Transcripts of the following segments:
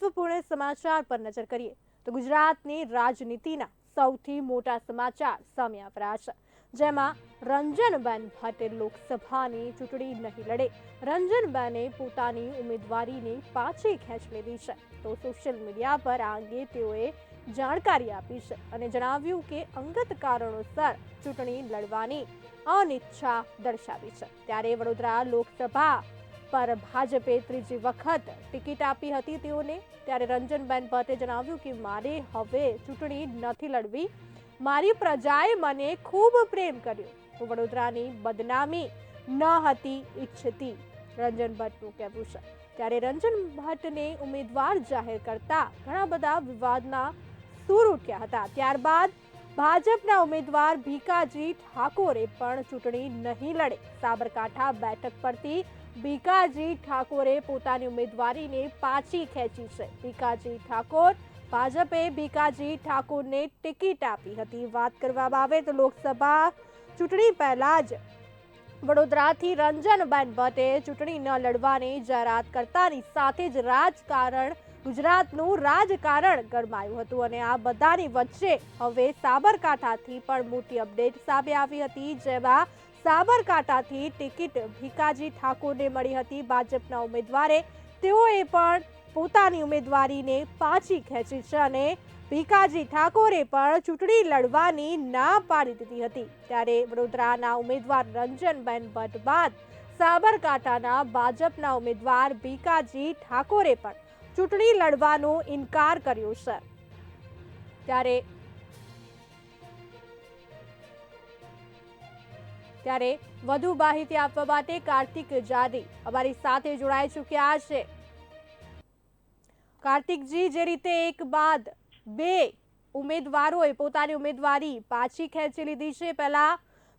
મહત્વપૂર્ણ સમાચાર પર નજર કરીએ તો ગુજરાતની રાજનીતિના સૌથી મોટા સમાચાર સામે આવ્યા છે. જેમાં રંજનબેન ભટ્ટે લોકસભાની ચૂંટણી નહીં લડે. રંજનબેને પોતાની ઉમેદવારીને પાછી ખેંચ લીધી છે. તો સોશિયલ મીડિયા પર આ અંગે તેઓએ જાણકારી આપી છે અને જણાવ્યું કે અંગત કારણોસર ચૂંટણી લડવાની અનિચ્છા દર્શાવી છે. ત્યારે વડોદરા લોકસભા પર ભાજપે ત્રીજી વખત ટિકિટ આપી હતી તેઓને. ત્યારે રંજનબેન ભટ્ટે જણાવ્યું કે, મારે હવે ચૂંટણી નથી લડવી. મારી પ્રજાએ મને ખૂબ પ્રેમ કર્યો. હું વડોદરાની બદનામી ન હતી ઈચ્છતી. રંજન ભટ્ટનું કહેવું છે. ત્યારે રંજન ભટ્ટને ઉમેદવાર જાહેર કરતા ઘણા બધા વિવાદના સૂર ઉઠ્યા હતા. ત્યારબાદ ભાજપના ઉમેદવાર ભીકાજી ઠાકોરે પણ ચૂંટણી નહીં લડે. સાબરકાંઠા બેઠક પરથી ભીકાજી ઠાકોરે પોતાની ઉમેદવારીને પાછી ખેંચી છે. ભીકાજી ઠાકોર, ભાજપે ભીકાજી ઠાકોરને ટિકિટ આપી હતી. વાત કરવામાં આવે તો લોકસભા ચૂંટણી પહેલા જ વડોદરાથી રંજનબેન ભટ્ટે ચૂંટણી ન લડવાની જાહેરાત કરતાની સાથે જ રાજકારણ, ગુજરાતનું રાજકારણ ગરમાયું હતું અને આ બધાની વચ્ચે હવે સાબરકાંઠાથી પણ મોટી અપડેટ સામે આવી હતી, જેમાં સાબરકાંઠાથી ટિકિટ ભીકાજી ઠાકોરને મળી હતી. ભાજપના ઉમેદવારે તેઓએ પણ પોતાની ઉમેદવારીને પાછી ખેંચી છે અને ભીકાજી ઠાકોરે પણ ચૂંટણી લડવાની ના પાડી દીધી હતી. ત્યારે વડોદરાના ઉમેદવાર રંજનબેન ભટ્ટ બાદ સાબરકાંઠાના ભાજપના ઉમેદવાર ભીકાજી ઠાકોરે પણ ચૂંટણી લડવાનો ઇનકાર કર્યો છે. ત્યારે ત્યારે વધુ માહિતી આપવા માટે કાર્તિક જાદી અમારી સાથે જોડાઈ ચૂક્યા છે. કાર્તિકજી, જે રીતે એક બાદ બે ઉમેદવારોએ પોતાની ઉમેદવારી પાછી ખેંચી લીધી છે. પહેલા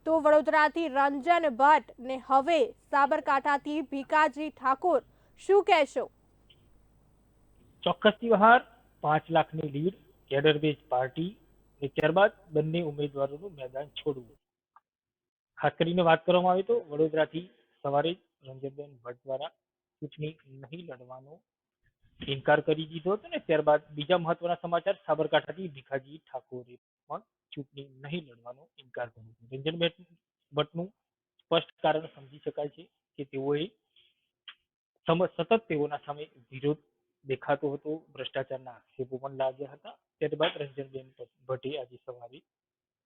તો વડોદરાથી રંજન ભટ્ટ ને હવે સાબરકાંઠાથી ભીકાજી ઠાકોર. શું કહેશો? ચોક્કસ વ્યવહાર, પાંચ લાખની લીડ કેડર પાર્ટી ત્યારબાદ બંને ઉમેદવારોનું મેદાન છોડવું. ખાસ કરીને વાત કરવામાં આવે તો વડોદરાથી સવારે રંજનબેન ભટ્ટ દ્વારા ચૂંટણી નહીં લડવાનો ઇનકાર કરી દીધો હતો ને, ત્યારબાદ બીજા મહત્વના સમાચાર સાબરકાંઠાથી ભીખાજી ઠાકોરે પણ ચૂંટણી નહીં લડવાનો ઇનકાર કર્યો હતો. રંજનબેન ભટ્ટનું સ્પષ્ટ કારણ સમજી શકાય છે કે તેઓએ સતત તેઓના સામે વિરોધ દેખાતો હતો, ભ્રષ્ટાચારના આક્ષેપો પણ લાગ્યા હતા. ત્યારબાદ રંજનબેન ભટ્ટે આજે સવારે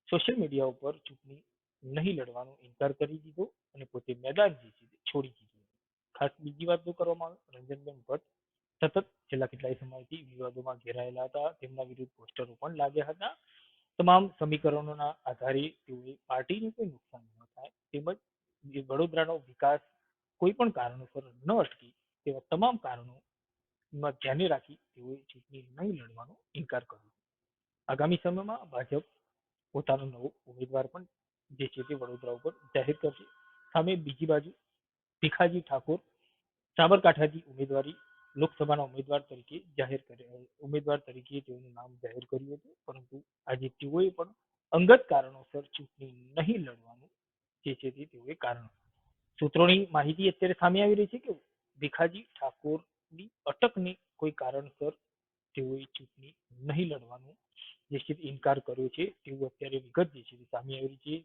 સોશિયલ મીડિયા ઉપર ચૂંટણી નહીં લડવાનો, ઇનકાર કરી દીધો અને પોતે મેદાન છોડી દીધું. ખાસ બીજી વાત કરવામાં આવે, રંજનબેન ભટ્ટ સતત છેલ્લા કેટલાય સમયથી વિવાદોમાં ઘેરાયેલા હતા. તેમના વિરુદ્ધ પોસ્ટરો પણ લાગ્યા હતા. તમામ સમીકરણોના આધારે તેઓએ પાર્ટીને કોઈ નુકસાન ન થાય, તેમજ વડોદરાનો વિકાસ કોઈ પણ કારણોસર ન અટકે, તેવા તમામ કારણો માં ધ્યાને રાખી તેઓએ ચૂંટણી નહીં લડવાનો ઇનકાર કર્યો. આગામી સમયમાં ભાજપ પોતાનો નવો ઉમેદવાર પણ જે છે તે વડોદરા ઉપર જાહેર કરશે. સામે બીજી બાજુ ભીખાજી ઠાકોર સાબરકાંઠાથી ઉમેદવારી, લોકસભાના ઉમેદવાર તરીકે જાહેર કરે, ઉમેદવાર તરીકે તેઓનું નામ જાહેર કર્યું હતું, પરંતુ આજે તેઓએ પણ અંગત કારણોસર ચૂંટણી નહીં લડવાનું જે છે તે તેઓએ કારણ સૂત્રોની માહિતી અત્યારે સામે આવી રહી છે કે ભીખાજી ઠાકોરની અટકને કોઈ કારણસર તેઓએ ચૂંટણી નહીં લડવાનું છે ઇનકાર કર્યો છે, તેવું અત્યારે વિગત જે છે સામે આવી રહી છે.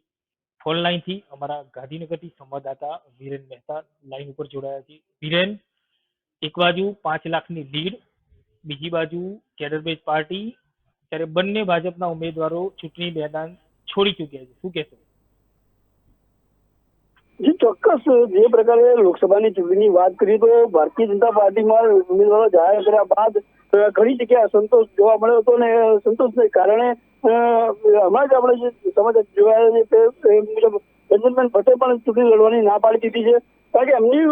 ફોન લાઈનથી અમારા ગાંધીનગરથી સંવાદદાતા વિરેન મહેતા લાઈન ઉપર જોડાયા છે. વિરેન, એક બાજુ પાંચ લાખની લીડ, બીજી બાજુ કેડરબેજ પાર્ટી, ત્યારે બંને ભાજપના ઉમેદવારો ચૂંટણી મેદાન છોડી ચૂક્યા છે. શું કહેશો? ચોક્કસ. જે પ્રકારે લોકસભાની ચૂંટણીની વાત કરીએ તો ભારતીય જનતા પાર્ટીમાં ઉમેદવારો જાહેર કર્યા બાદ ઘણી જગ્યાએ અસંતોષ જોવા મળ્યો હતો અને સંતોષને કારણે હમણાં જ આપણે જે સમાચાર જોયા છે, તે મુજબ રંજનબેન ભટ્ટે પણ ચૂંટણી લડવાની ના પાડી દીધી છે. કારણ કે એમની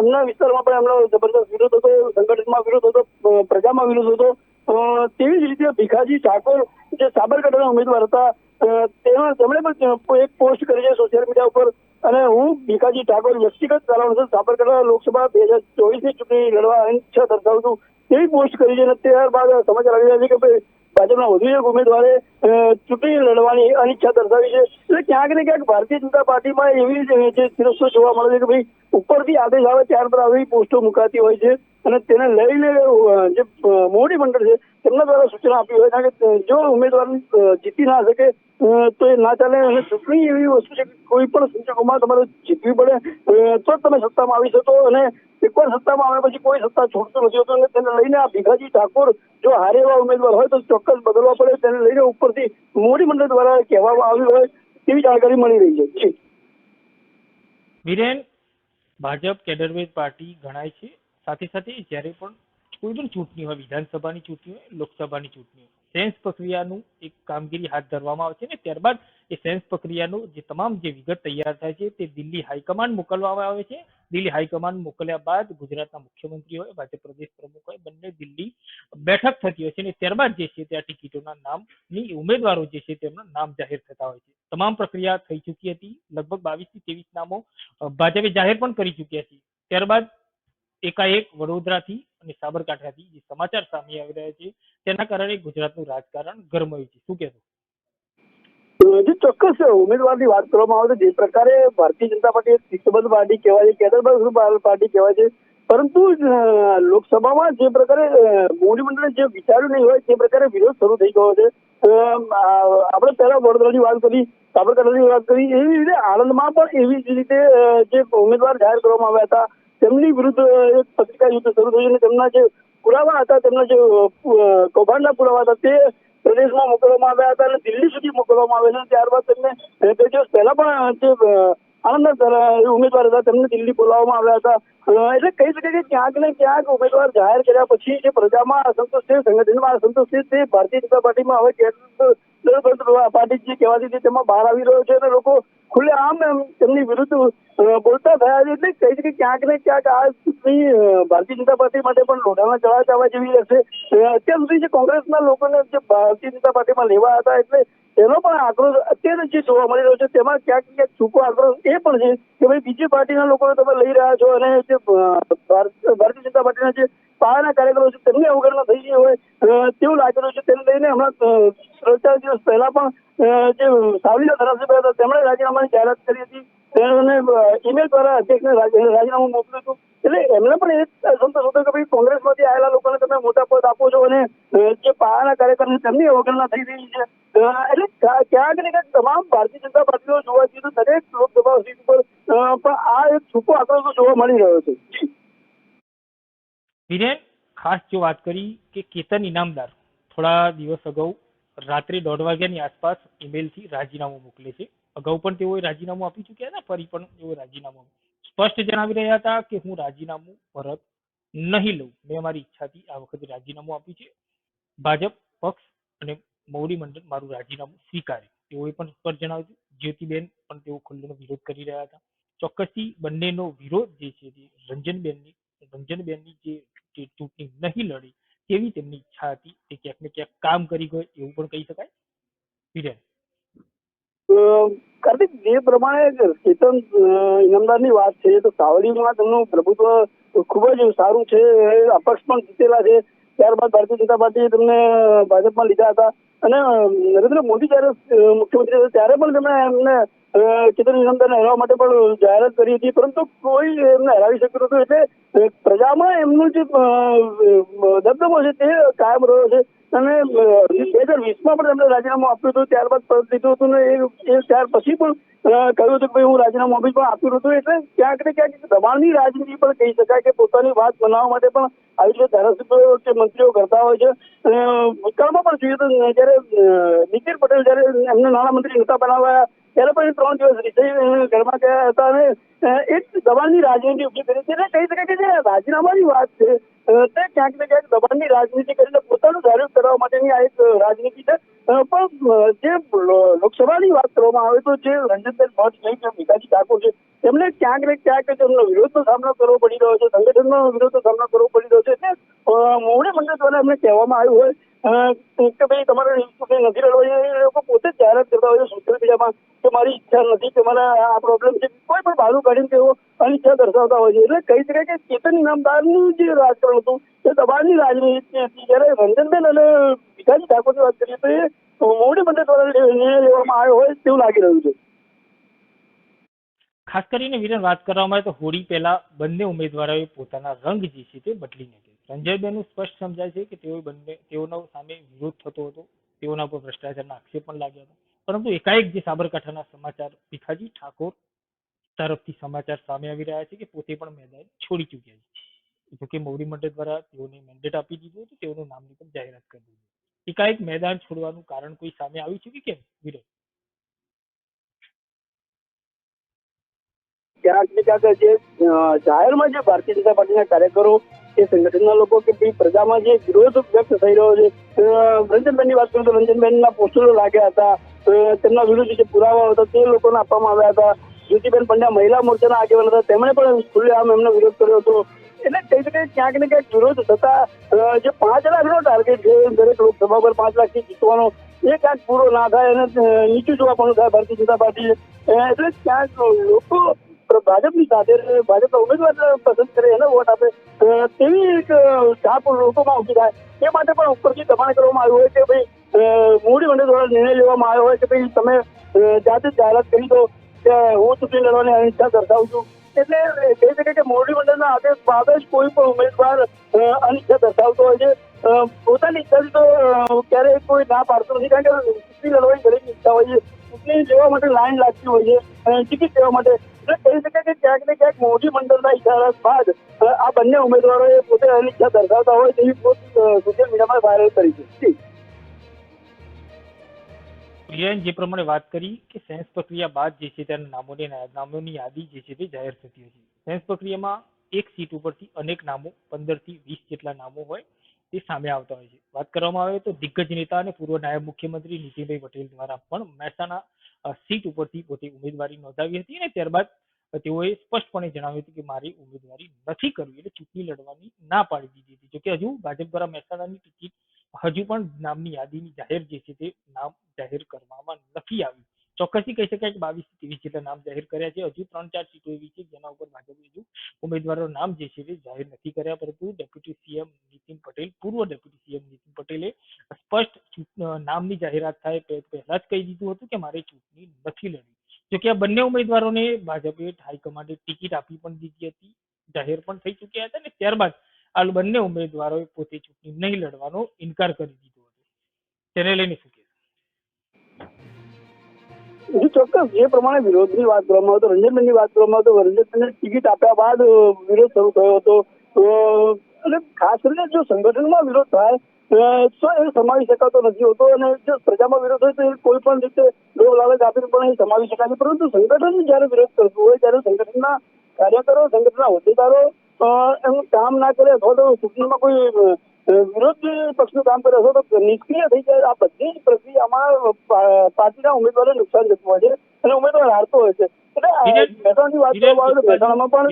એમના વિસ્તારમાં પણ એમનો જબરદસ્ત વિરોધ હતો, સંગઠનમાં વિરોધ હતો પ્રજામાં વિરોધ હતો. તેવી જ રીતે ભીખાજી ઠાકોર જે સાબરકાંઠાના ઉમેદવાર હતા તેમાં તેમણે પણ એક પોસ્ટ કરી છે સોશિયલ મીડિયા ઉપર. અને હું ભીખાજી ઠાકોર વ્યક્તિગત કારણોસર સાબરકાંઠા લોકસભા બે હજાર ચોવીસની ચૂંટણી લડવા ઈચ્છા દર્શાવું છું. તેવી પોસ્ટ કરી છે અને ત્યારબાદ સમાચાર આવી રહ્યા છે કે ભાઈ ભાજપના વધુ એક ઉમેદવારે ચૂંટણી લડવાની અનિચ્છા દર્શાવી છે. એટલે ક્યાંક ને ક્યાંક ભારતીય જનતા પાર્ટીમાં એવી જ શિરસ્તો જોવા મળે છે કે ભાઈ, ઉપરથી આદેશ આવે ત્યારબાદ આવી પોસ્ટો મુકાતી હોય છે અને તેને લઈને જે મોડી મંડળ છે, તેમના દ્વારા સૂચના આપી હોય કારણ કે જો ઉમેદવાર જીતી ના શકે તો એ ના ચાલે. અને ચૂંટણી એવી વસ્તુ છે કે કોઈ પણ સંજોગોમાં તમારે જીતવી પડે. તો તમે સત્તામાં આવી શકો અને એકવાર સત્તામાં આવ્યા પછી કોઈ સત્તા છોડતું નથી હોતું અને તેને લઈને આ ભીખાજી ઠાકોર જો હારે એવા ઉમેદવાર હોય તો ચોક્કસ બદલવા પડે. તેને લઈને ઉપરથી મોડી મંડળ દ્વારા કહેવામાં આવ્યું હોય તેવી જાણકારી મળી રહી છે. વિરેન, ભાજપ કેડરવેજ પાર્ટી ગણાય છે. સાથે સાથે જ્યારે પણ કોઈ પણ ચૂંટણી હોય, વિધાનસભાની ચૂંટણી હોય, લોકસભાની ચૂંટણી હોય સેન્સ પ્રક્રિયાનું એક કામગીરી હાથ ધરવામાં આવે છે ને ત્યારબાદ એ સેન્સ પ્રક્રિયાનું જે તમામ જે વિગત તૈયાર થાય છે તે દિલ્હી હાઈકમાન્ડ મોકલવામાં આવે છે. દિલ્હી હાઈકમાન્ડ મોકલ્યા બાદ ગુજરાતના મુખ્યમંત્રી હોય, ભાજપ પ્રદેશ પ્રમુખ હોય, બંને દિલ્હી બેઠક થતી હોય છે અને ત્યારબાદ જે છે ત્યાં ટિકિટોના નામની ઉમેદવારો જે છે તેમના નામ જાહેર થતા હોય છે. તમામ પ્રક્રિયા થઈ ચૂકી હતી. લગભગ બાવીસથી ત્રેવીસ નામો ભાજપે જાહેર પણ કરી ચૂક્યા છે. ત્યારબાદ એકાએક વડોદરાથી અને સાબરકાંઠાથી જે સમાચાર સામે આવી રહ્યા છે, તેના કારણે ગુજરાતનું રાજકારણ ગરમાયું છે. શું કહેશો? જે ચોક્કસ ઉમેદવારની વાત કરવામાં આવે તો જે પ્રકારે ભારતીય જનતા પાર્ટી એક પાર્ટી કહેવાય છે કેડરબદ્ધ પાર્ટી કહેવાય છે, પરંતુ લોકસભામાં જે પ્રકારે મોવડી જે વિચાર્યું નહીં હોય, તે પ્રકારે વિરોધ શરૂ થઈ ગયો છે. આપણે પહેલા વડોદરાની વાત કરી, સાબરકાંઠાની વાત કરી, એવી રીતે આણંદમાં પણ એવી જ રીતે જે ઉમેદવાર જાહેર કરવામાં આવ્યા હતા તેમની વિરુદ્ધ એક પત્રિકા યુદ્ધ શરૂ થયું અને તેમના જે પુરાવા હતા, તેમના જે કૌભાંડના પુરાવા હતા, તે પ્રદેશમાં મોકલવામાં આવ્યા હતા અને દિલ્હી સુધી મોકલવામાં આવેલા ત્યારબાદ તેમને બે દિવસ પહેલા પણ જે આનંદ ઉમેદવાર હતા. તેમને દિલ્હી બોલાવવામાં આવ્યા હતા. એટલે કહી શકાય કે ક્યાંક ને ક્યાંક ઉમેદવાર જાહેર કર્યા પછી જે પ્રજામાં અસંતોષ છે સંગઠનમાં અસંતોષ છે તે ભારતીય જનતા પાર્ટીમાં હવે પાર્ટી જે કહેવાતી હતી, તેમાં બહાર આવી રહ્યો છે અને લોકો ખુલ્લે આમ તેમની વિરુદ્ધ બોલતા થયા છે એટલે કહી કે ક્યાંક ને ક્યાંક આ ચૂંટણી ભારતીય જનતા પાર્ટી માટે પણ લોઢાના ચડા ચાવા જેવી રહેશે. અત્યાર સુધી જે કોંગ્રેસના લોકોને જે ભારતીય જનતા પાર્ટીમાં લેવા હતા એટલે એનો પણ આક્રોશ અત્યારે જે જોવા મળી રહ્યો છે, તેમાં ક્યાંક ક્યાંક છૂપો આક્રોશ એ પણ છે કે ભાઈ બીજી પાર્ટીના લોકોને તમે લઈ રહ્યા છો અને જે ભારત- ભારતીય જનતા પાર્ટીના જે પાયાના કાર્યકરો છે તેમની અવગણના થઈ ગઈ હોય તેવું લાગી રહ્યું છે. તેને લઈને હમણાં ત્રણ ચાર દિવસ પહેલા પણ જે સાવલીના ધારાસભ્ય હતા, તેમણે રાજીનામાની જાહેરાત કરી હતી. અને ઈમેલ દ્વારા અધ્યક્ષને રાજી- રાજીનામું મોકલ્યું હતું. એટલે એમને પણ એ સંતોષ હતો કે ભાઈ કોંગ્રેસમાંથી આવેલા લોકોને તમે મોટા પદ આપો છો અને જે પાયાના કાર્યક્રમ તેમની અવગણના થઈ રહી છે. એટલે ક્યા- ક્યાંક ને ક્યાંક તમામ ભારતીય જનતા પાર્ટીઓ જોવા જઈએ તો દરેક લોકસભા સીટ પર પણ આ એક છૂપો આક્રોશ જોવા મળી રહ્યો છે. વિરેન ખાસ જો વાત કરી કે કેતન ઇનામદાર, થોડા દિવસ અગાઉ રાત્રે દોઢ વાગ્યાની આસપાસ ઈમેલથી રાજીનામું મોકલે છે. અગાઉ પણ તેઓએ રાજીનામું આપી ચૂક્યા હતા, ફરી પણ તેઓ રાજીનામું સ્પષ્ટ જણાવી રહ્યા હતા કે હું રાજીનામું પરત નહીં લઉં. મેં મારી ઈચ્છાથી આ વખતે રાજીનામું આપ્યું છે. ભાજપ પક્ષ અને મોવડી મંડળ મારું રાજીનામું સ્વીકારે. તેઓએ પણ સ્પષ્ટ જણાવ્યું જ્યોતિબેન પણ તેઓ ખુલ્લો વિરોધ કરી રહ્યા હતા. ચોક્કસથી બંનેનો વિરોધ જે છે તે રંજનબેનની રંજનબેનની જે ચૂંટણી નહીં લડે તેવી તેમની ઈચ્છા હતી. તે ક્યાંક ને ક્યાંક કામ કરી ગયો એવું પણ કહી શકાય. વિરેન કાર્તિક જે પ્રમાણે કેતન અ, ઇનામદારની વાત છે તો સાવલીમાં તેમનું પ્રભુત્વ ખૂબ જ સારું છે અપક્ષ પણ જીતેલા છે. ત્યારબાદ ભારતીય જનતા પાર્ટીએ તેમને ભાજપમાં લીધા હતા. અને નરેન્દ્ર મોદી જ્યારે મુખ્યમંત્રી હતા ત્યારે પણ તેમણે એમને ચેતન ઇનામદારને હરાવવા માટે પણ જાહેરાત કરી હતી. પરંતુ કોઈ એમને હરાવી શક્યું નતું એટલે પ્રજામાં એમનું જે દબદબો છે તે કાયમ રહ્યો છે. અને બે હજાર વીસમાં પણ તેમણે રાજીનામું આપ્યું હતું, ત્યારબાદ પરત લીધું હતું ને એ ત્યાર પછી પણ કહ્યું હતું કે હું રાજીનામું આપીશ, પણ આપ્યું હતું એટલે ક્યાંક ને ક્યાંક દબાણની રાજનીતિ પણ કહી શકાય કે પોતાની વાત બનાવવા માટે પણ આવી રીતે ધારાસભ્યો કે મંત્રીઓ કરતા હોય છે. અને ભૂતકાળમાં પણ જોઈએ તો, જયારે નીતિન પટેલ જયારે એમને નાણામંત્રી નતા બનાવ્યા ત્યારે પણ ત્રણ દિવસ ઘરમાં ગયા હતા અને એક દબાણની રાજનીતિ ઊભી કરી છે એટલે કહી શકાય કે જે રાજીનામાની વાત છે તે ક્યાંક ને ક્યાંક દબાણની રાજનીતિ કરીને પોતાનું ધાર્યું કરવા માટેની આ એક રાજનીતિ છે. પણ જે લોકસભાની વાત કરવામાં આવે તો જે રંજનબેન ભટ્ટ નહીં કે ભીખાજી ઠાકોર છે તેમને ક્યાંક ને ક્યાંક તેમનો વિરોધનો સામનો કરવો પડી રહ્યો છે, સંગઠનનો વિરોધનો સામનો કરવો પડી રહ્યો છે. એટલે મોવડી મંડળ દ્વારા એમને કહેવામાં આવ્યું હોય કે ભાઈ તમારે નથી લડવાની લોકો પોતે જ જાહેરાત કરતા હોય સોશિયલ મીડિયામાં કે મારી ઈચ્છા નથી કે મારા આ પ્રોબ્લેમ છે. કોઈ પણ બહાનું કાઢીને તેઓ અનિચ્છા દર્શાવતા હોય છે. એટલે કહી શકાય કે ચેતન ઇનામદારનું જે રાજકારણ હતું, એ દબાણની રાજનીતિ હતી જ્યારે રંજનબેન અને ભીખાજી ઠાકોરની વાત કરીએ તો એ મોવડી મંડળ દ્વારા નિર્ણય લેવામાં આવ્યો હોય તેવું લાગી રહ્યું છે. ખાસ કરીને વિરેન વાત કરવામાં આવે તો હોળી પહેલા બંને ઉમેદવારોએ પોતાના રંગ જે છે તે બદલી નાખ્યો. સંજયબેનનું સ્પષ્ટ સમજાય છે કે તેઓ બંને તેઓનો સામે વિરોધ થતો હતો. તેઓના પર ભ્રષ્ટાચારના આક્ષેપ પણ લાગ્યા હતા. પરંતુ એકાએક જે સાબરકાંઠાના સમાચાર ભીખાજી ઠાકોર તરફથી સમાચાર સામે આવી રહ્યા છે કે પોતે પણ મેદાન છોડી ચૂક્યા છે. જોકે મોવડી મંડળ દ્વારા તેઓને મેન્ડેટ આપી દીધું હતું. તેઓનું નામની પણ જાહેરાત કરી દીધી એકાએક મેદાન છોડવાનું કારણ કોઈ સામે આવ્યું છે કે કેમ? વિરોધ. ક્યાંક જે જાહેરમાં જે ભારતીય જનતા પાર્ટીના કાર્યકરો કે સંગઠનના લોકો કે ભાઈ પ્રજામાં જે વિરોધ વ્યક્ત થઈ રહ્યો છે રંજનબેનની વાત કરું તો રંજનબેનના પોસ્ટરો લાગ્યા હતા તેમના વિરુદ્ધ જે પુરાવા હતા તે લોકોને આપવામાં આવ્યા હતા. જ્યોતિબેન પંડ્યા મહિલા મોરચાના આગેવાન હતા, તેમણે પણ ખુલ્લેઆમ એમનો વિરોધ કર્યો હતો. એટલે કઈ રીતે ક્યાંક ને ક્યાંક વિરોધ થતા જે પાંચ લાખનો ટાર્ગેટ છે, દરેક લોકસભા પર પાંચ લાખથી જીતવાનો, એ ક્યાંક પૂરો ના થાય અને નીચું જોવા પણ થાય ભારતીય જનતા પાર્ટી એટલે ક્યાંક લોકો ભાજપની સાથે ભાજપના ઉમેદવાર પસંદ કરે એને વોટ આપે તેવી એક છાપ લોકોમાં ઊભી થાય. એ માટે પણ ઉપરથી દબાણ કરવામાં આવ્યું હોય કે ભાઈ મૂડી મંડળ દ્વારા નિર્ણય લેવામાં આવ્યો હોય કે ભાઈ, તમે જાતે જ જાહેરાત કરી દો કે હું ચૂંટણી લડવાની અનિચ્છા દર્શાવું છું. એટલે કહી શકે કે મોરબી મંડળના આદેશ બાદ જ કોઈ પણ ઉમેદવાર અનિચ્છા દર્શાવતો હોય છે. પોતાની ઈચ્છાથી તો ક્યારેય કોઈ ના પાડતો નથી, કારણ કે ચૂંટણી લડવાની દરેક ઈચ્છા હોય છે. ચૂંટણી લેવા માટે લાઈન લાગતી હોય છે ટિકિટ લેવા માટે. એટલે કહી શકાય કે ક્યાંક ને ક્યાંક મોદી મંડળના ઇશારા બાદ આ બંને ઉમેદવારોએ પોતે અનિચ્છા દર્શાવતા હોય તેવી સોશિયલ મીડિયામાં વાયરલ કરી છે. પ્રિયાન, જે પ્રમાણે વાત કરી કે સેન્સ પ્રક્રિયા બાદ જે છે તેના નામોની નામોની યાદી જે છે તે જાહેર થતી છે. સેન્સ પ્રક્રિયામાં એક સીટ ઉપરથી અનેક નામો પંદરથી વીસ જેટલા નામો હોય. તે સામે આવતા હોય છે. વાત કરવામાં આવે તો દિગ્ગજ નેતા અને પૂર્વ નાયબ મુખ્યમંત્રી નીતિનભાઈ પટેલ દ્વારા પણ મહેસાણા સીટ ઉપરથી પોતે ઉમેદવારી નોંધાવી હતી અને ત્યારબાદ તેઓએ સ્પષ્ટપણે જણાવ્યું હતું કે મારી ઉમેદવારી નથી કરવી એટલે ચૂંટણી લડવાની ના પાડી દીધી હતી. જોકે હજુ ભાજપ દ્વારા મહેસાણાની ટિકિટ હજુ પણ નામની યાદીની જાહેર જે છે તે નામ જાહેર કરવામાં નથી આવ્યું ચોક્કસથી કહી શકાય કે બાવીસ ત્રીસ જેટલા નામ જાહેર કર્યા છે. હજુ ત્રણ ચાર સીટો એવી છે જેના ઉપર ભાજપે હજુ ઉમેદવારોના નામ જે છે તે જાહેર નથી કર્યા, પરંતુ ડેપ્યુટી સીએમ નીતિન પટેલ, પૂર્વ ડેપ્યુટી સીએમ નીતિન પટેલે સ્પષ્ટ નામની જાહેરાત થાય પહેલા જ કહી દીધું હતું કે મારે ચૂંટણી નથી લડવી. જોકે આ બંને ઉમેદવારોને ભાજપે હાઈકમાન્ડે ટિકિટ આપી પણ દીધી હતી, જાહેર પણ થઈ ચૂક્યા હતા અને ત્યારબાદ આ બંને ઉમેદવારોએ પોતે ચૂંટણી નહીં લડવાનો ઇનકાર કરી દીધો હતો. તેને લઈને શું જી ચોક્કસ જે પ્રમાણે વિરોધની વાત કરવામાં આવતો રંજનબેનની વાત કરવામાં આવતો રંજનબેનને ટિકિટ આપ્યા બાદ વિરોધ શરૂ થયો હતો. અને ખાસ કરીને જો સંગઠનમાં વિરોધ થાય તો એ સમાવી શકાતો નથી હોતો અને જો પ્રજામાં વિરોધ હોય તો એ કોઈ પણ રીતે લોક લાલચ આપીને પણ એ સમાવી શકાય પરંતુ સંગઠન જ્યારે વિરોધ કરતું હોય, ત્યારે સંગઠનના કાર્યકરો, સંગઠનના હોદ્દેદારો એનું કામ ના કરે અથવા તો સૂચનામાં કોઈ વિરોધ પક્ષનું કામ કરે અથવા તો નિષ્ક્રિય થઈ જાય આ બધી જ પ્રક્રિયામાં પાર્ટીના ઉમેદવારોને નુકસાન જતું હોય છે અને ઉમેદવાર હારતો હોય છે. એટલે મહેસાણાની વાત કરવામાં આવે તો મહેસાણામાં પણ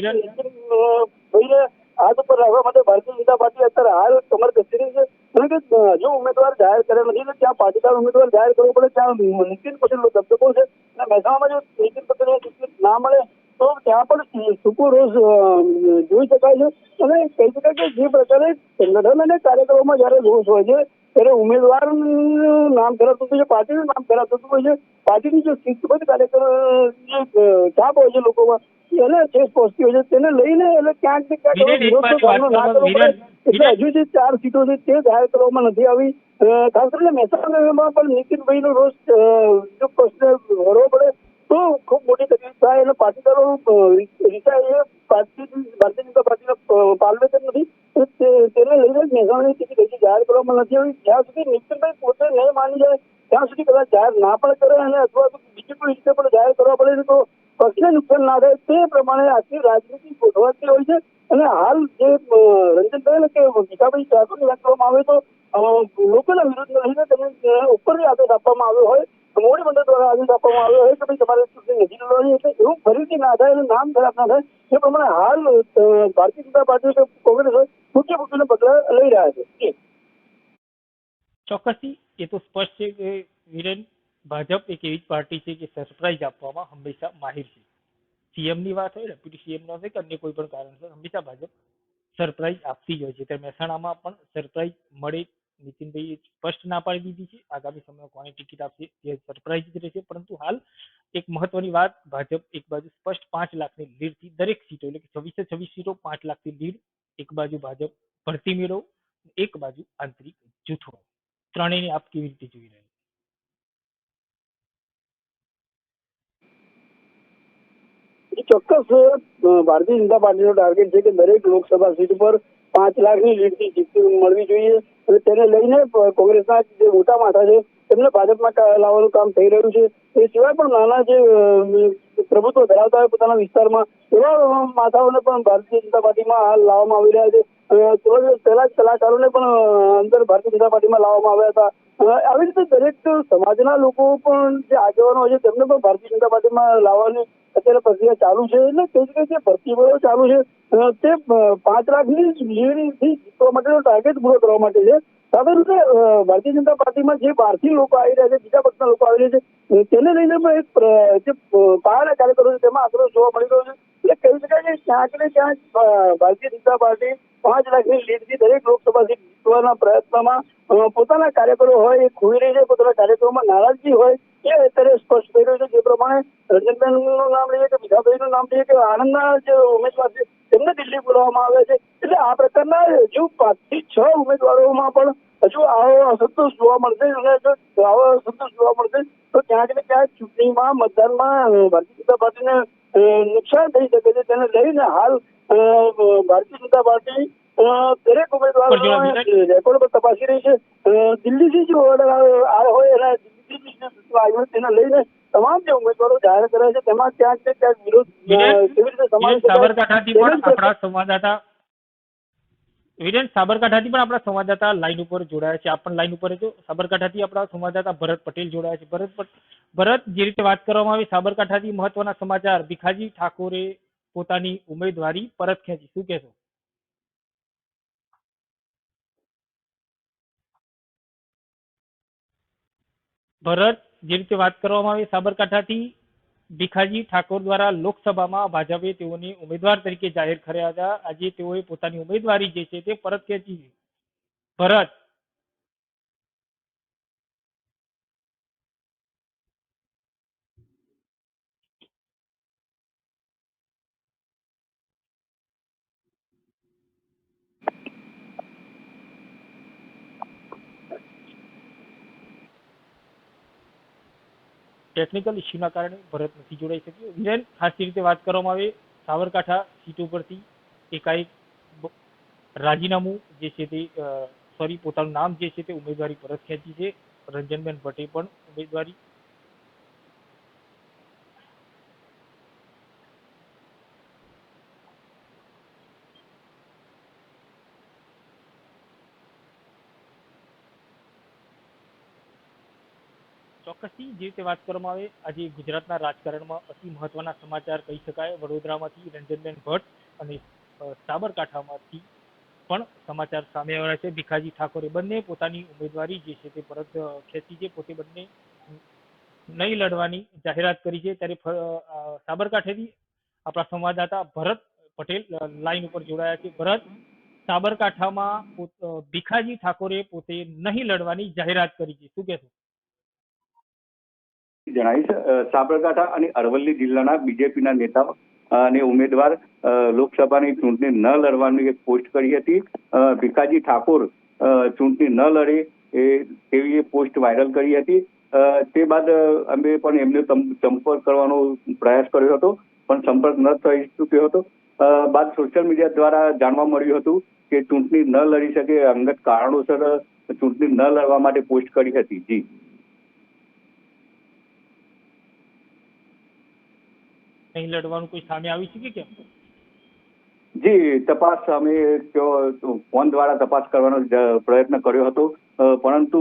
ભાઈને હાથ ઉપર રાખવા માટે ભારતીય જનતા પાર્ટી અત્યારે હાલ કમર કસી રહી છે. કારણ કે જો ઉમેદવાર જાહેર કર્યા નથી તો ત્યાં પાટીદાર ઉમેદવાર જાહેર કરવો પડે ત્યાં નીતિન પટેલનો ધબધબો છે. અને મહેસાણામાં જો નીતિન પટેલને ટિકિટ ના મળે તો ત્યાં પણ સૂકો રોષ જોઈ શકાય છે. અને કહી શકાય કે જે પ્રકારે સંગઠન અને કાર્યક્રમોમાં જયારે રોષ હોય છે ત્યારે ઉમેદવાર નામ થતું હોય છે પાર્ટીનું નામ ખરાબ હોય છે. પાર્ટીની જે શિસ્તબદ્ધ કાર્યક્રમ છાપ હોય છે લોકોમાં એને ઠેસ પહોંચતી હોય છે તેને લઈને એટલે ક્યાંક ને ક્યાંક વિરોધ સામનો ના કરવો પડે એટલે હજુ જે ચાર સીટો છે તે જાહેર કરવામાં નથી આવી. ખાસ કરીને મહેસાણામાં પણ નીતિનભાઈનો રોષ રોજ જો પ્રશ્ન ભરવો પડે તો ખૂબ મોટી તકલીફ થાય અને પાટીદારો અ, એ ભારતીય જનતા પાર્ટીના જ નથી તેને લઈને જ મહેસાણાની ટિકિટ જાહેર કરવામાં નથી આવી. જ્યાં સુધી નીતિનભાઈ પોતે નહીં માની જાય ત્યાં સુધી કદાચ જાહેર ના પણ કરે અને અથવા તો બીજી કોઈ રીતે પણ જાહેર કરવા પડે તો પક્ષને નુકસાન ના થાય તે પ્રમાણે આખી રાજનીતિ ગોઠવાતી હોય છે. અને હાલ જે રંજનભાઈ કે ભીખાભાઈ ઠાકોરની વાત કરવામાં આવે તો લોકોના વિરોધને રહીને તેમને ઉપર આદેશ આપવામાં આવ્યો હોય. મોવડી મંડળ દ્વારા આદેશ આપવામાં આવ્યો હોય કે ભાઈ તમારે ચૂંટણી નથી એવું ફરીથી ના થાય નામ ખરાબ ના એ પ્રમાણે હાલ ભારતીય જનતા પાર્ટી કોંગ્રેસ હોય, મુખ્ય પગલા લઈ રહ્યા છે. ચોક્કસથી, એ તો સ્પષ્ટ છે કે વિરેન, ભાજપ એક એવી જ પાર્ટી છે કે સરપ્રાઈઝ આપવામાં હંમેશા માહિર છે. સીએમની વાત હોય, ડેપ્યુટી સીએમની વાત હોય કે અન્ય કોઈ પણ કારણસર, હંમેશા ભાજપ સરપ્રાઈઝ આપતી જ હોય છે. ત્યારે મહેસાણામાં પણ સરપ્રાઈઝ મળે નીતિનભાઈએ સ્પષ્ટ ના પાડી દીધી છે. આગામી સમયમાં કોને ટિકિટ આપશે તે સરપ્રાઇઝ જ રહેશે. પરંતુ હાલ એક મહત્વની વાત ભાજપ એક બાજુ સ્પષ્ટ પાંચ લાખની લીડથી દરેક સીટો એટલે કે છવ્વીસે છવ્વીસ સીટો પાંચ લાખથી લીડ એક બાજુ ભાજપ ભરતી મેળો એક બાજુ આંતરિક જૂથો. ત્રણેયને આપ કેવી રીતે જોઈ રહ્યા છો? એ ચોક્કસ અ, ભારતીય જનતા પાર્ટીનો ટાર્ગેટ છે કે દરેક લોકસભા સીટ પર પાંચ લાખની લીડથી જીત મળવી જોઈએ અને તેને લઈને કોંગ્રેસના જે મોટા માથા છે, તેમને ભાજપમાં લાવવાનું કામ થઈ રહ્યું છે. એ સિવાય પણ નાના જે પ્રભુત્વ ધરાવતા હોય પોતાના વિસ્તારમાં, એવા માથાઓને પણ ભારતીય જનતા પાર્ટીમાં લાવવામાં આવી રહ્યા છે. પહેલા જ કલાકારોને પણ અંદર ભારતીય જનતા પાર્ટીમાં લાવવામાં આવ્યા હતા. આવી રીતે દરેક સમાજના લોકો પણ જે આગેવાનો હોય છે, તેમને પણ ભારતીય જનતા પાર્ટીમાં લાવવાની અત્યારે પ્રક્રિયા ચાલુ છે એટલે તે જ કે ભરતી મેળો ચાલુ છે તે પાંચ લાખની લીડથી જીતવા માટેનો ટાર્ગેટ પૂરો કરવા માટે છે. સાથે રીતે ભારતીય જનતા પાર્ટીમાં જે બહારથી લોકો આવી રહ્યા છે, બીજા પક્ષના લોકો આવી રહ્યા છે, તેને લઈને પણ એક જે પાયાના કાર્યકરો છે, તેમાં આક્રોશ જોવા મળી રહ્યો છે. ને ક્યાંક અ, ભારતીય જનતા પાર્ટી પાંચ લાખની લીડથી દરેક લોકસભા જીતવાના પ્રયત્નમાં પોતાના કાર્યકરો હોય એ ખોઈ રહી છે પોતાના કાર્યકરોમાં નારાજગી હોય એ અત્યારે સ્પષ્ટ થઈ રહ્યું છે. જે પ્રમાણે રંજનબેનનું નામ લઈએ કે બીજાભાઈનું નામ લઈએ કે આણંદના જે ઉમેદવાર છે તેમને દિલ્હી બોલાવવામાં આવે છે. એટલે આ પ્રકારના હજુ પાંચથી છ ઉમેદવારોમાં પણ હજુ આવો અસંતોષ જોવા મળશે અને આવો અસંતોષ જોવા મળશે તો ક્યાંક ને ક્યાંક ચૂંટણીમાં મતદાનમાં ભારતીય જનતા પાર્ટીને નુકસાન થઈ શકે છે. તેને લઈને હાલ ભારતીય જનતા પાર્ટી દરેક ઉમેદવાર રેકોર્ડ પર તપાસી રહી છે. દિલ્હીથી જે ઓર્ડર આવ્યો હોય એના દિલ્હીથી જે સૂચના આવ્યું તેને લઈને તમામ જે ઉમેદવારો જાહેર કર્યા છે. તેમાં ક્યાંક ને ક્યાંક વિરોધ કેવી રીતે સમાવી સાબરકાંઠાથી પણ આપણા સંવાદદાતા વિરેન સાબરકાંઠાથી પણ આપણા સંવાદદાતા લાઈન ઉપર જોડાયા છે. આપ પણ લાઈન ઉપર છો સાબરકાંઠાથી આપણા સંવાદદાતા ભરત પટેલ જોડાયા છે. ભરત ભરત, જે રીતે વાત કરવામાં આવી, સાબરકાંઠાથી મહત્વના સમાચાર. ભીખાજી ઠાકોરે પોતાની ઉમેદવારી પરત ખેંચી. શું કહેશો? ભરત, જે રીતે વાત કરવામાં આવી, સાબરકાંઠાથી ભીખાજી ઠાકોર દ્વારા લોકસભામાં ભાજપે તેઓને ઉમેદવાર તરીકે જાહેર કર્યા હતા. આજે તેઓએ પોતાની ઉમેદવારી જે છે તે પરત ખેંચી ભરત ટેકનિકલ ઇસ્યુના કારણે ભરત નથી જોડાઈ શક્યો. વિરેન ખાસ રીતે વાત કરવામાં આવે સાબરકાંઠા સીટ ઉપરથી એકાએક રાજીનામું જે છે તે સોરી, પોતાનું નામ જે છે તે ઉમેદવારી પરત ખેંચી છે. રંજનબેન ભટ્ટે પણ ઉમેદવારી ચોક્કસથી જે રીતે વાત કરવામાં આવે, આજે ગુજરાતના રાજકારણમાં અતિ મહત્વના સમાચાર કહી શકાય. વડોદરામાંથી રંજનબેન ભટ્ટ અને સાબરકાંઠામાંથી પણ સમાચાર સામે આવ્યા છે. ભીખાજી ઠાકોરે બંને પોતાની ઉમેદવારી જે છે તે પરત ખેંચી છે. પોતે બંને નહીં લડવાની જાહેરાત કરી છે. ત્યારે સાબરકાંઠેથી આપણા સંવાદદાતા ભરત પટેલ લાઈન ઉપર જોડાયા છે. ભરત, સાબરકાંઠામાં ભીખાજી ઠાકોરે પોતે નહીં લડવાની જાહેરાત કરી છે. શું કહેશો? જણાવીશ સાબરકાંઠા અને અરવલ્લી જિલ્લાના બીજેપીના નેતાઓ અને ઉમેદવાર લોકસભાની ચૂંટણી ન લડવાની એક પોસ્ટ કરી હતી. ભીખાજી ઠાકોર ચૂંટણી ન લડે એ, તેવી પોસ્ટ વાયરલ કરી હતી. તે બાદ અમે પણ એમને સંપર્ક કરવાનો પ્રયાસ કર્યો હતો, પણ સંપર્ક ન થઈ ચૂક્યો હતો. બાદ સોશિયલ મીડિયા દ્વારા જાણવા મળ્યું હતું કે ચૂંટણી ન લડી શકે અંગત કારણોસર ચૂંટણી ન લડવા માટે પોસ્ટ કરી હતી. જી. નહીં લડવાનું કોઈ સામે આવી છે કે? કેમ જી તપાસ અમે ફોન દ્વારા તપાસ કરવાનો પ્રયત્ન કર્યો હતો. પરંતુ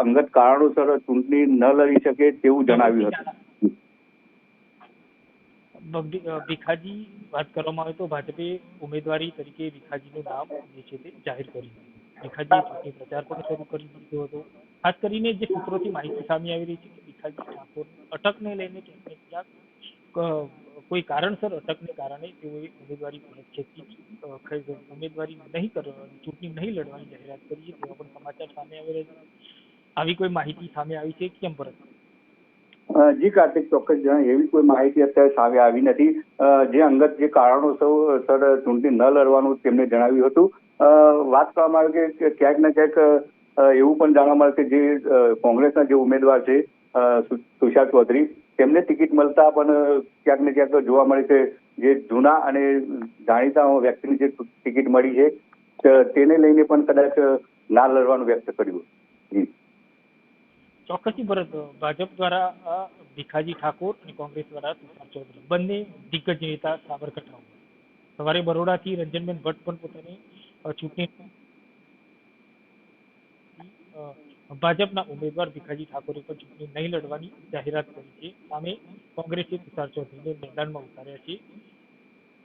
અંગત કારણોસર ચૂંટણી ન લડી શકે તેવું જણાવ્યું હતું. ભીખાજી વાત કરવામાં આવે તો ભાજપે ઉમેદવારી તરીકે ભીખાજીનું નામ જે છે તે જાહેર કર્યું. ભીખાજીએ ચૂંટણી પ્રચાર પણ શરૂ કરી દીધો હતો. ખાસ કરીને જે સૂત્રોથી માહિતી સામે આવી રહી છે કે ભીખાજી ઠાકોર અટકને લઈને ક્યાંક કોઈ કારણસર અટકને કારણે તેઓએ ઉમેદવારી ઉમેદવારી નહીં કરવાની ચૂંટણી નહીં લડવાની જાહેરાત કરી છે પણ સમાચાર સામે આવેલા આવી કોઈ માહિતી સામે આવી છે? કેમ પરત? જી કાર્તિક, ચોક્કસ જણાય. એવી કોઈ માહિતી અત્યારે સામે આવી નથી. જે અંગત જે કારણોસર, સર, ચૂંટણી ન લડવાનું તેમણે જણાવ્યું હતું. વાત કરવામાં આવે કે ક્યાંક ને ક્યાંક એવું પણ જાણવા મળે કે જે કોંગ્રેસના જે ઉમેદવાર છે તુષાર ચૌધરી તેમને ટિકિટ મળતા પણ ક્યાંક ને ક્યાંક જોવા મળે છે જે જૂના અને જાણીતા વ્યક્તિની જે ટિકિટ મળી છે તેને લઈને પણ કદાચ ના લડવાનું વ્યક્ત કર્યું. જી. ચોક્કસથી ભરત ભાજપ દ્વારા ભીખાજી ઠાકોર અને કોંગ્રેસ દ્વારા તુષાર ચૌધરી. બંને દિગ્ગજ નેતા સાબરકાંઠા સવારે બરોડાથી રંજનબેન ભટ્ટ પણ પોતાની ચૂંટણી ભાજપના ઉમેદવાર ભીખાજી ઠાકોરે પણ ચૂંટણી નહીં લડવાની જાહેરાત કરી છે. સામે કોંગ્રેસે તુષાર ચૌધરીને મેદાનમાં ઉતાર્યા છે.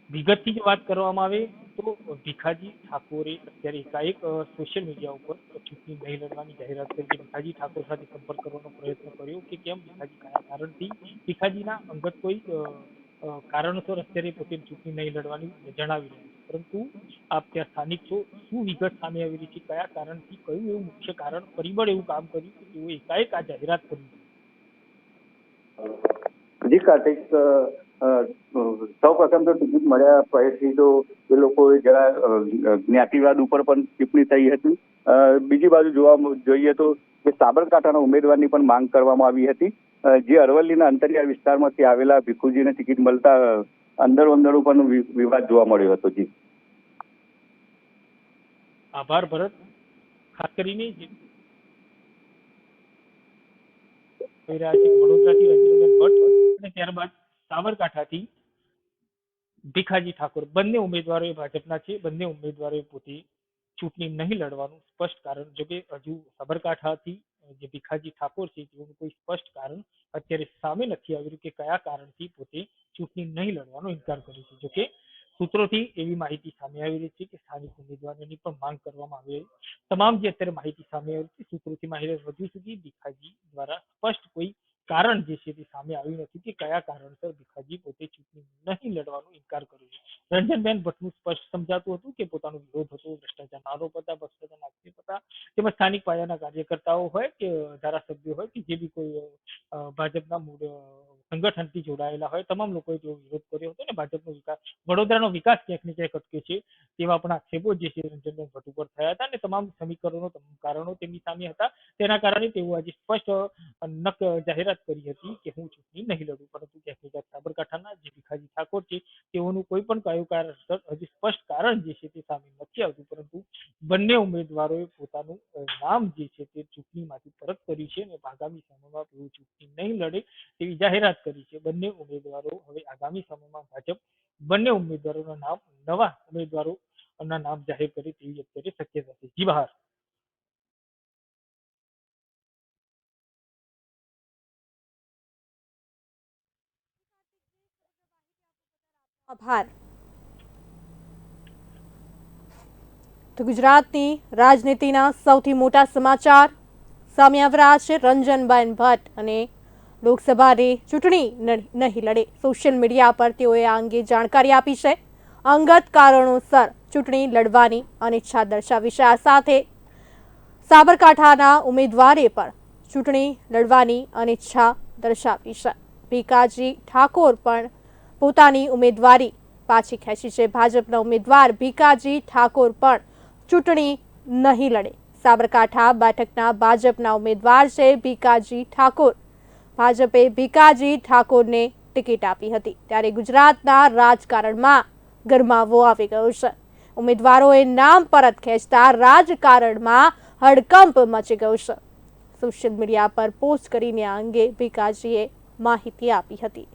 વિગતથી જ વાત કરવામાં આવે તો ભીખાજી ઠાકોરે અત્યારે એકાએક સોશિયલ મીડિયા ઉપર ચૂંટણી નહીં લડવાની જાહેરાત કરી ભીખાજી ઠાકોર સાથે સંપર્ક કરવાનો પ્રયત્ન કર્યો કે કેમ ભીખાજી? કયા કારણથી? ભીખાજીના અંગત કોઈ કારણસર અત્યારે પોતે ચૂંટણી નહીં લડવાની જણાવી રહ્યા પરંતુ આપ ત્યાં સ્થાનિક છો. શું વિગત સામે આવેલી છે? કયા કારણથી કયું એવું મુખ્ય કારણ? પરિબળ એવું કામ કર્યું કે તેઓ એકાએક આ જાહેરાત કરી. જી, કાર્તિક સૌ પ્રથમ તો ટિકિટ મળ્યા પછી તો એ લોકોએ જરા જ્ઞાતિવાદ ઉપર પણ ટિપ્પણી થઈ હતી. બીજી બાજુ જોવા જોઈએ તો કે સાબરકાંઠાના ઉમેદવારની પણ માંગ કરવામાં આવી હતી. જે અરવલ્લીના અંતરિયાળ વિસ્તારમાંથી આવેલા ભીખુજીને ટિકિટ મળતા અંદરો અંદરો પણ વિવાદ જોવા મળ્યો હતો. જી. આભાર ભરત. ખાસ કરીને વડોદરાથી રંજનબેન ભટ્ટ અને ત્યારબાદ સાબરકાંઠાથી ભીખાજી ઠાકોર. બંને ઉમેદવારો ભાજપના છે. બંને ઉમેદવારોએ પોતે ચૂંટણી નહીં લડવાનું સ્પષ્ટ કારણ. જો કે હજુ સાબરકાંઠાથી જે ભીખાજી ઠાકોર છે, તેઓનું કોઈ સ્પષ્ટ કારણ અત્યારે સામે નથી આવી રહ્યું કે કયા કારણથી પોતે ચૂંટણી નહીં લડવાનો ઇનકાર કર્યો છે. જો કે સૂત્રોથી એવી માહિતી સામે આવી રહી છે કે સ્થાનિક ઉમેદવારોની પણ માંગ કરવામાં આવી. તમામ જે અત્યારે માહિતી સામે આવી છે, સૂત્રોથી માહિતી વધુ સુધી ભીખાજી દ્વારા સ્પષ્ટ કોઈ કારણ જે છે તે સામે આવ્યું નથી કે કયા કારણસર ભીખાજી પોતે ચૂંટણી નહીં લડવાનો ઇનકાર કર્યો છે. રંજનબેન ભટ્ટનું સ્પષ્ટ સમજાતું હતું કે પોતાનો વિરોધ હતો ભ્રષ્ટાચારના આરોપ હતા ભ્રષ્ટાચારના આક્ષેપ હતા. તેમજ સ્થાનિક પાયાના કાર્યકર્તાઓ હોય કે ધારાસભ્યો હોય કે જે બી કોઈ ભાજપના મૂળ સંગઠનથી જોડાયેલા હોય તમામ લોકોએ તેઓ વિરોધ કર્યો હતો અને ભાજપનો વિકાસ. વડોદરાનો વિકાસ ક્યાંક ને ક્યાંક અટકે છે તેવા પણ આક્ષેપો જે છે રંજનબેન ભટ્ટ ઉપર થયા હતા અને તમામ સમીકરણો કારણો તેમની સામે હતા. તેના કારણે તેઓ આજે સ્પષ્ટ અ, કરી હતી કે હું ચૂંટણી નહીં લડું, પરંતુ સાબરકાંઠાના જે ભીખાજી ઠાકોર છે, તેઓનું કોઈ પણ કયું કારણસર હજી સ્પષ્ટ કારણ જે છે તે સામે નથી આવતું, પરંતુ બંને ઉમેદવારોએ પોતાનું નામ જે છે તે ચૂંટણીમાંથી પરત કર્યું છે અને આગામી સમયમાં તેઓ ચૂંટણી નહીં લડે તેવી જાહેરાત કરી છે. બંને ઉમેદવારો હવે આગામી સમયમાં ભાજપ બંને ઉમેદવારોના નામ, નવા ઉમેદવારોના નામ જાહેર કરે તેવી અત્યારે શક્યતા છે. જી બહાર. આભાર. તો ગુજરાતની રાજનીતિના સૌથી મોટા સમાચાર, સામે આવ્યા છે રંજનબેન ભટ્ટ અને લોકસભાની ચૂંટણી નહીં લડે. સોશિયલ મીડિયા પર તેઓએ આ અંગે જાણકારી આપી છે. અંગત કારણોસર ચૂંટણી લડવાની અનિચ્છા દર્શાવી છે. આ સાથે સાબરકાંઠાના ઉમેદવારે પણ ચૂંટણી લડવાની અનિચ્છા દર્શાવી છે. ભીકાજી ઠાકોર પણ પોતાની ઉમેદવારી પાછી ખેંચી છે. ભાજપના ઉમેદવાર ભીકાજી ઠાકોર પણ ચૂંટણી નહીં લડે. સાબરકાંઠા બેઠકના ભાજપના ઉમેદવાર છે ભીકાજી ઠાકોર. ભાજપે ભીકાજી ઠાકોરને ટિકિટ આપી હતી. ત્યારે ગુજરાતના રાજકારણમાં ગરમાવો આવી ગયો છે. ઉમેદવારોએ નામ પરત ખેંચતા રાજકારણમાં હડકંપ મચી ગયો છે. સોશિયલ મીડિયા પર પોસ્ટ કરીને આ અંગે ભીકાજીએ માહિતી આપી હતી.